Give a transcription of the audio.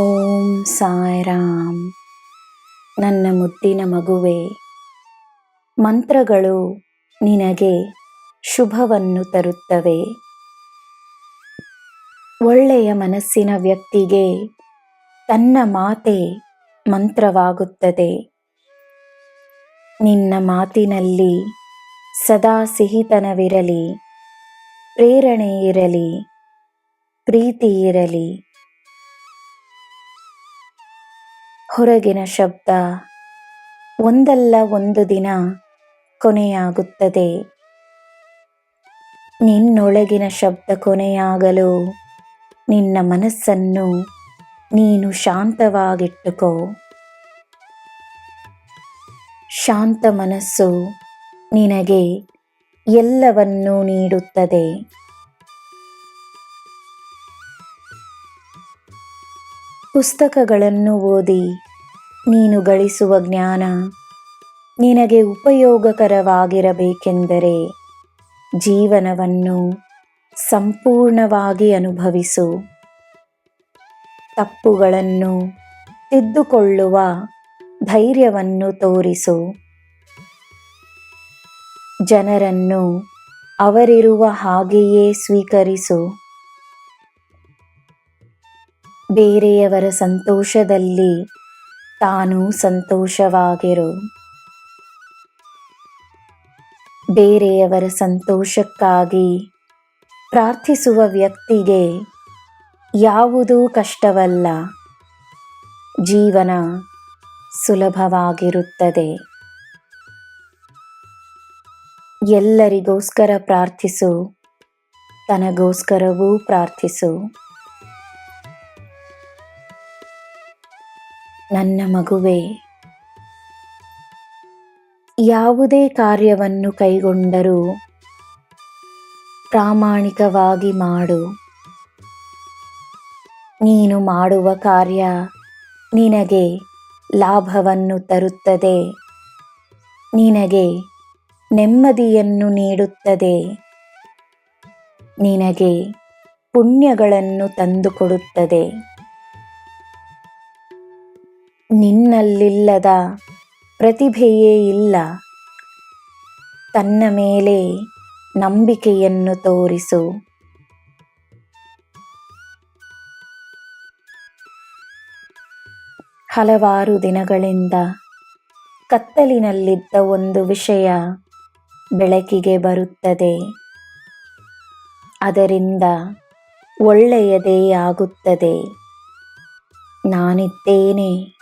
ಓಂ ಸಾಯಿರಾಮ್. ನನ್ನ ಮುದ್ದಿನ ಮಗುವೆ, ಮಂತ್ರಗಳು ನಿನಗೆ ಶುಭವನ್ನು ತರುತ್ತವೆ. ಒಳ್ಳೆಯ ಮನಸ್ಸಿನ ವ್ಯಕ್ತಿಗೆ ತನ್ನ ಮಾತೆ ಮಂತ್ರವಾಗುತ್ತದೆ. ನಿನ್ನ ಮಾತಿನಲ್ಲಿ ಸದಾ ಸಿಹಿತನವಿರಲಿ, ಪ್ರೇರಣೆ ಇರಲಿ, ಪ್ರೀತಿ ಇರಲಿ. ಹೊರಗಿನ ಶಬ್ದ ಒಂದಲ್ಲ ಒಂದು ದಿನ ಕೊನೆಯಾಗುತ್ತದೆ. ನಿನ್ನೊಳಗಿನ ಶಬ್ದ ಕೊನೆಯಾಗಲು ನಿನ್ನ ಮನಸ್ಸನ್ನು ನೀನು ಶಾಂತವಾಗಿಟ್ಟುಕೋ. ಶಾಂತ ಮನಸ್ಸು ನಿನಗೆ ಎಲ್ಲವನ್ನೂ ನೀಡುತ್ತದೆ. ಪುಸ್ತಕಗಳನ್ನು ಓದಿ ನೀನು ಗಳಿಸುವ ಜ್ಞಾನ ನಿನಗೆ ಉಪಯೋಗಕರವಾಗಿರಬೇಕೆಂದರೆ ಜೀವನವನ್ನು ಸಂಪೂರ್ಣವಾಗಿ ಅನುಭವಿಸು. ತಪ್ಪುಗಳನ್ನು ತಿದ್ದುಕೊಳ್ಳುವ ಧೈರ್ಯವನ್ನು ತೋರಿಸು. ಜನರನ್ನು ಅವರಿರುವ ಹಾಗೆಯೇ ಸ್ವೀಕರಿಸು. ಬೇರೆಯವರ ಸಂತೋಷದಲ್ಲಿ ತಾನು ಸಂತೋಷವಾಗಿರು. ಬೇರೆಯವರ ಸಂತೋಷಕ್ಕಾಗಿ ಪ್ರಾರ್ಥಿಸುವ ವ್ಯಕ್ತಿಗೆ ಯಾವುದೂ ಕಷ್ಟವಲ್ಲ. ಜೀವನ ಸುಲಭವಾಗಿರುತ್ತದೆ. ಎಲ್ಲರಿಗೋಸ್ಕರ ಪ್ರಾರ್ಥಿಸು, ತನಗೋಸ್ಕರವೂ ಪ್ರಾರ್ಥಿಸು. ನನ್ನ ಮಗುವೆ. ಯಾವುದೇ ಕಾರ್ಯವನ್ನು ಕೈಗೊಂಡರೂ ಪ್ರಾಮಾಣಿಕವಾಗಿ ಮಾಡು. ನೀನು ಮಾಡುವ ಕಾರ್ಯ ನಿನಗೆ ಲಾಭವನ್ನು ತರುತ್ತದೆ. ನಿನಗೆ ನೆಮ್ಮದಿಯನ್ನು ನೀಡುತ್ತದೆ. ನಿನಗೆ ಪುಣ್ಯಗಳನ್ನು ತಂದುಕೊಡುತ್ತದೆ. ನಿನ್ನಲ್ಲಿಲ್ಲದ ಪ್ರತಿಭೆಯೇ ಇಲ್ಲ. ತನ್ನ ಮೇಲೆ ನಂಬಿಕೆಯನ್ನು ತೋರಿಸು. ಹಲವಾರು ದಿನಗಳಿಂದ ಕತ್ತಲಿನಲ್ಲಿದ್ದ ಒಂದು ವಿಷಯ ಬೆಳಕಿಗೆ ಬರುತ್ತದೆ. ಅದರಿಂದ ಒಳ್ಳೆಯದೇ ಆಗುತ್ತದೆ. ನಾನಿದ್ದೇನೆ.